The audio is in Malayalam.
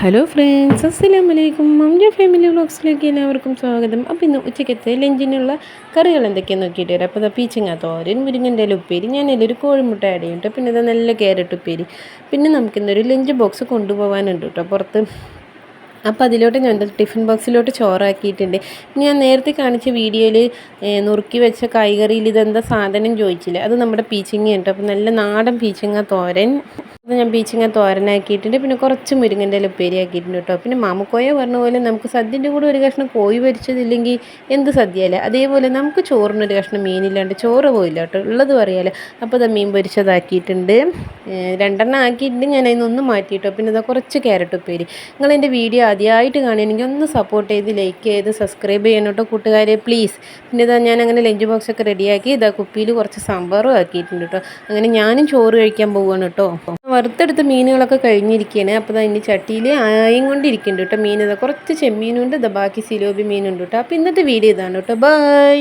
ഹലോ ഫ്രണ്ട്സ് അസ്സലാമു വലൈക്കും മംജ ഫാമിലി വ്ളോഗ്സിലേക്ക് എല്ലാവർക്കും സ്വാഗതം. അപ്പോൾ ഇന്ന് ഉച്ചക്കത്തെ ലഞ്ചിനുള്ള കറികൾ എന്തൊക്കെയാണെന്ന് നോക്കിയിട്ട് വരാം. അപ്പോൾ പീച്ചിങ്ങ തോരൻ മുരിങ്ങന്റെ ഉപ്പേരി ഞാൻ ഒരു കോഴിമുട്ട ആഡ് ചെയ്യും പിന്നെ ഇതാ നല്ല ക്യാരറ്റ് ഉപ്പേരി. പിന്നെ നമുക്കിന്നൊരു ലഞ്ച് ബോക്സ് കൊണ്ടുപോകാനുണ്ട് കേട്ടോ പുറത്ത്. അപ്പോൾ അതിലോട്ട് ഞാൻ ടിഫിൻ ബോക്സിലോട്ട് ചോറാക്കിയിട്ടുണ്ട്. ഞാൻ നേരത്തെ കാണിച്ച വീഡിയോയിൽ നുറുക്കി വെച്ച കായ്കറിയിൽ ഇതെന്താ സാധനം ചോദിച്ചില്ല. അത് നമ്മുടെ പീച്ചിങ്ങ ഉണ്ട് അപ്പോൾ നല്ല നാടൻ പീച്ചിങ്ങ തോരൻ അത് ഞാൻ ബീച്ചിങ്ങ തോരനാക്കിയിട്ടുണ്ട്. പിന്നെ കുറച്ച് മുരിങ്ങന്റെ ഉപ്പേരി ആക്കിയിട്ടുണ്ട് കേട്ടോ. പിന്നെ മാമക്കോയ പറഞ്ഞ പോലെ നമുക്ക് സദ്യന്റെ കൂടെ ഒരു കഷ്ണം കോഴി പൊരിച്ചതില്ലെങ്കിൽ എന്ത് സദ്യയല്ലേ അതേപോലെ നമുക്ക് ചോറിനൊരു കഷ്ണം മീനില്ലാണ്ട് ചോറ് പോയില്ല കേട്ടോ. ഉള്ളത് പറയാലോ. അപ്പോൾ അത് മീൻ പൊരിച്ചതാക്കിയിട്ടുണ്ട്. രണ്ടെണ്ണം ആക്കിയിട്ട് ഞാൻ അതിനൊന്ന് മാറ്റിയിട്ടോ. പിന്നെ ഇതാ കുറച്ച് ക്യാരറ്റ് ഉപ്പേരി നിങ്ങൾ എന്റെ വീഡിയോ ആദ്യമായിട്ട് കാണുകയാണെങ്കിൽ ഒന്ന് സപ്പോർട്ട് ചെയ്ത് ലൈക്ക് ചെയ്ത് സബ്സ്ക്രൈബ് ചെയ്യണം കേട്ടോ കൂട്ടുകാരെ പ്ലീസ് പിന്നെ ഇതാ ഞാൻ അങ്ങനെ ലഞ്ച് ബോക്സ് ഒക്കെ റെഡിയാക്കി ഇതാ കുപ്പിയിൽ കുറച്ച് സാമ്പാറും ആക്കിയിട്ടുണ്ട് കേട്ടോ അങ്ങനെ ഞാനും ചോറ് കഴിക്കാൻ പോവുകയാണ് കേട്ടോ വറുത്തെടുത്ത മീനുകളൊക്കെ കഴിഞ്ഞിരിക്കുകയാണ് അപ്പോൾ ഇതാ ഇനി ചട്ടിയിൽ ആയും കൊണ്ടിരിക്കുന്നുണ്ട് കേട്ടോ മീൻ. ഇതാ കുറച്ച് ചെമ്മീനുണ്ട് ഇതാ ബാക്കി സിലോബി മീനുണ്ട് കേട്ടോ അപ്പോൾ ഇന്നത്തെ വീഡിയോ ഇതാണ് കേട്ടോ ബൈ